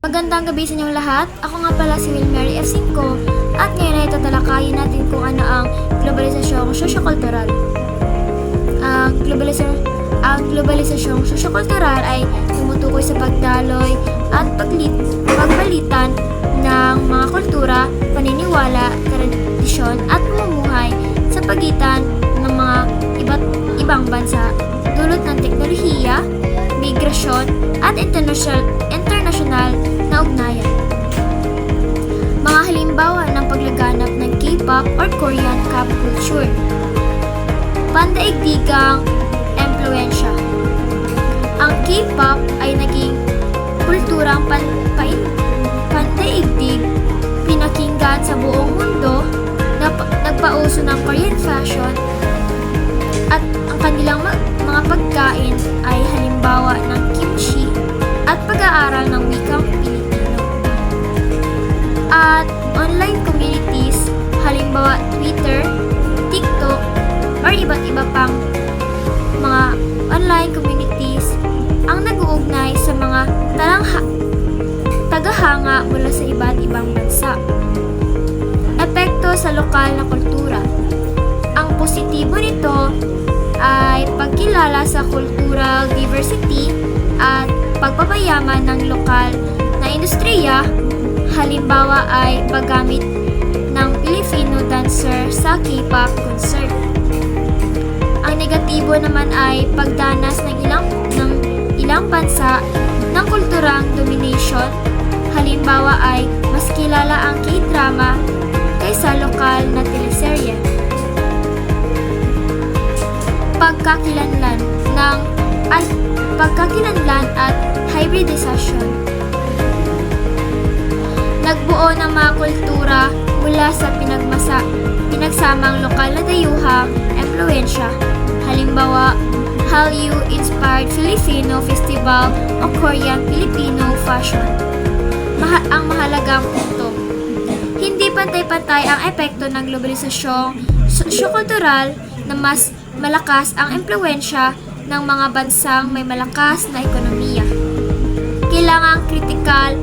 Magandang gabi sa inyong lahat. Ako nga pala si Will Mary F. Cinco at ngayon ay tatalakayin natin kung ano ang globalisasyong sosyo-kultural. Ang globalisa- ang globalisasyong sosyo-kultural ay tumutukoy sa pagdaloy at paglit pagbalitan ng mga kultura, paniniwala, tradisyon at pamumuhay sa pagitan ng mga iba't ibang bansa dulot ng teknolohiya, migrasyon at international, international na ugnayan. Mga halimbawa ng paglaganap ng K-pop or Korean pop culture. Pandaigdigang empluensya. Ang K-pop ay naging kulturang pan, pain, pandaigdig pinakinggan sa buong mundo na nagpauso ng Korean fashion at ang kanilang mga pagkain At online communities, halimbawa Twitter, TikTok, or iba't iba pang mga online communities ang nag-uugnay sa mga talangha tagahanga mula sa iba't ibang bansa. Epekto sa lokal na kultura. Ang positibo nito ay pagkilala sa cultural diversity at pagpapayaman ng lokal na industriya, halimbawa ay paggamit ng Filipino dancer sa K-pop concert. Ang negatibo naman ay pagdanas ng ilang ng ilang bansa ng kulturang domination, halimbawa ay mas kilala ang K-drama kaysa lokal na teleserye pagkakilanlan ng at pagkakilanlan at hybridization. Nagbuo ng mga kultura mula sa pinagmasa, pinagsamang lokal na dayuhang empluensya. Halimbawa, Hallyu-inspired Filipino Festival o Korean Filipino Fashion. Maha- ang mahalagang punto. Hindi pantay-pantay ang epekto ng globalisasyong sosyo-kultural na mas malakas ang impluensya ng mga bansang may malakas na ekonomiya. Kailangang kritikal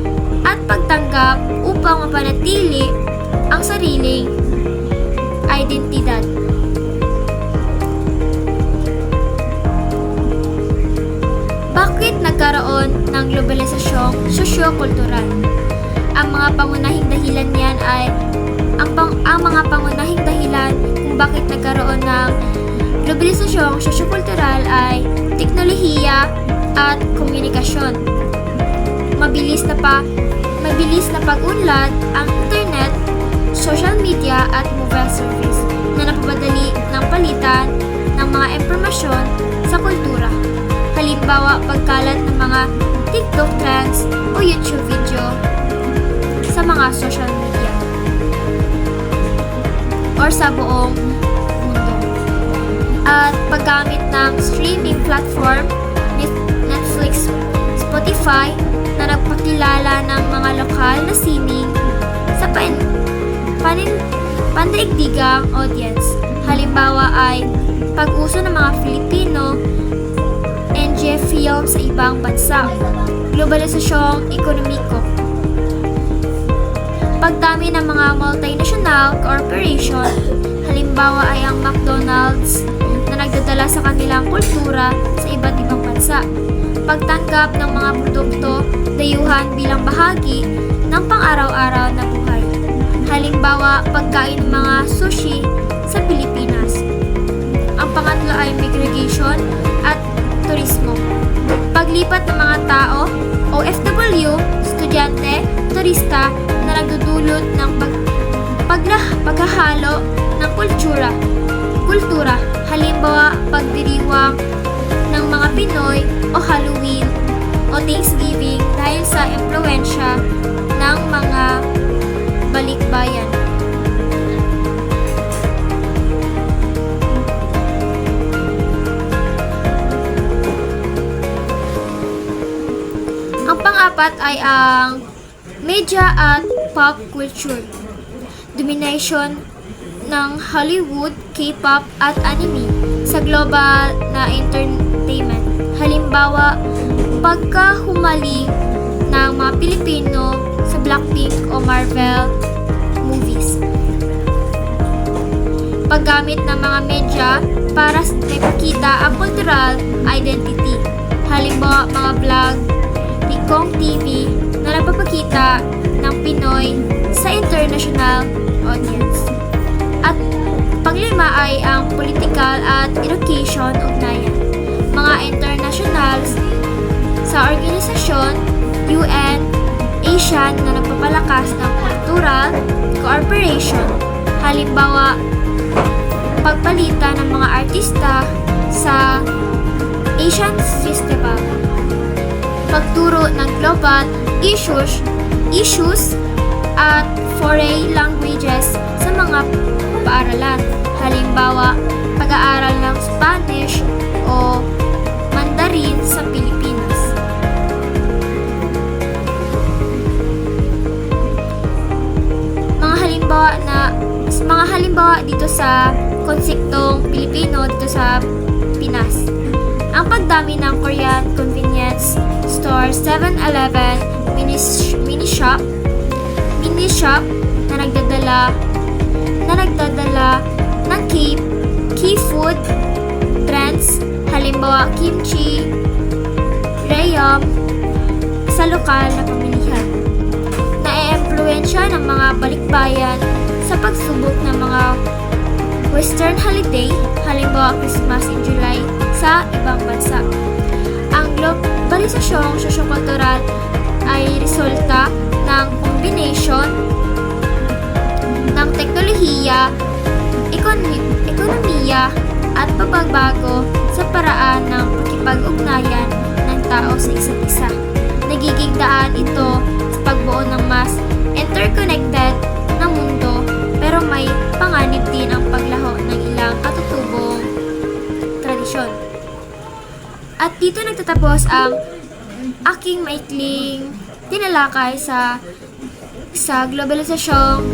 at pagtanggap upang mapanatili ang sariling identidad. Bakit nagkaroon ng globalisasyong sosyo-kultural? Ang mga pangunahing dahilan niyan ay ang, pang, ang mga pangunahing dahilan kung bakit nagkaroon ng globalisasyong sosyo-kultural ay teknolohiya at komunikasyon. Mabilis na pa mabilis na pag-unlad ang internet, social media at mobile service na napapadali ng palitan ng mga impormasyon sa kultura. Halimbawa, pagkalat ng mga TikTok trends o YouTube video sa mga social media or sa buong mundo. At paggamit ng streaming platform, Net- Netflix, Spotify, na nagpakilala ng mga lokal na sining sa pan panin pandaigdigang audience. Halimbawa ay pag-uso ng mga Filipino NG film sa ibang bansa. Globalisasyong ekonomiko. Pagdami ng mga multinational corporation, halimbawa ay ang McDonald's na nagdadala sa kanilang kultura sa iba't ibang bansa. Pagtanggap ng mga produkto, dayuhan bilang bahagi ng pang-araw-araw na buhay. Halimbawa, pagkain ng mga sushi sa Pilipinas. Ang pangatlo ay migration at turismo. Paglipat ng mga tao, OFW, estudyante, turista na nagdudulot ng pag, paglah, paghahalo ng kultura. Kultura, halimbawa pagdiriwang ng mga Pinoy o Halloween Pang-apat ay ang media at pop culture. Domination ng Hollywood, K-pop at anime sa global na entertainment. Halimbawa, pagkahumaling ng mga Pilipino sa Blackpink o Marvel movies. Paggamit ng mga media para ipakita ang cultural identity. Halimbawa, mga vlog Kong TV na nagpapakita ng Pinoy sa international audience. At panglima ay ang political at education ugnayan. Mga internationals sa organisasyon, UN, Asian na nagpapalakas ng cultural cooperation. Halimbawa, pagpalitan ng mga artista sa Asian Festival. Pagturo ng global issues, issues at foreign languages sa mga paaralan. Halimbawa, pag-aaral ng Spanish o Mandarin sa Pilipinas. Mga halimbawa na mga halimbawa dito sa konseptong Pilipino dito sa Pinas. Ang pagdami ng Korean convenience store 7-Eleven, mini, mini shop, mini shop na nagdadala na nagdadala ng key, key food trends, halimbawa kimchi, reyom, sa lokal na pamilihan. Na-impluensya ng mga balikbayan sa pagsubok ng mga Western holiday, halimbawa Christmas in July, sa ibang bansa. Ang globalisasyong sosyokultural ay resulta ng combination ng teknolohiya, ekonomi, ekonomiya, at pagbabago sa paraan ng pakipag-ugnayan ng tao sa isa't isa. Nagiging daan ito sa pagbuo ng mas At dito nagtatapos ang aking maikling tinalakay sa sa globalisasyong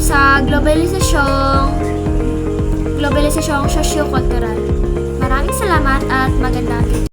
sa globalisasyong globalisasyong sosyo-kultural. Maraming salamat at magandang.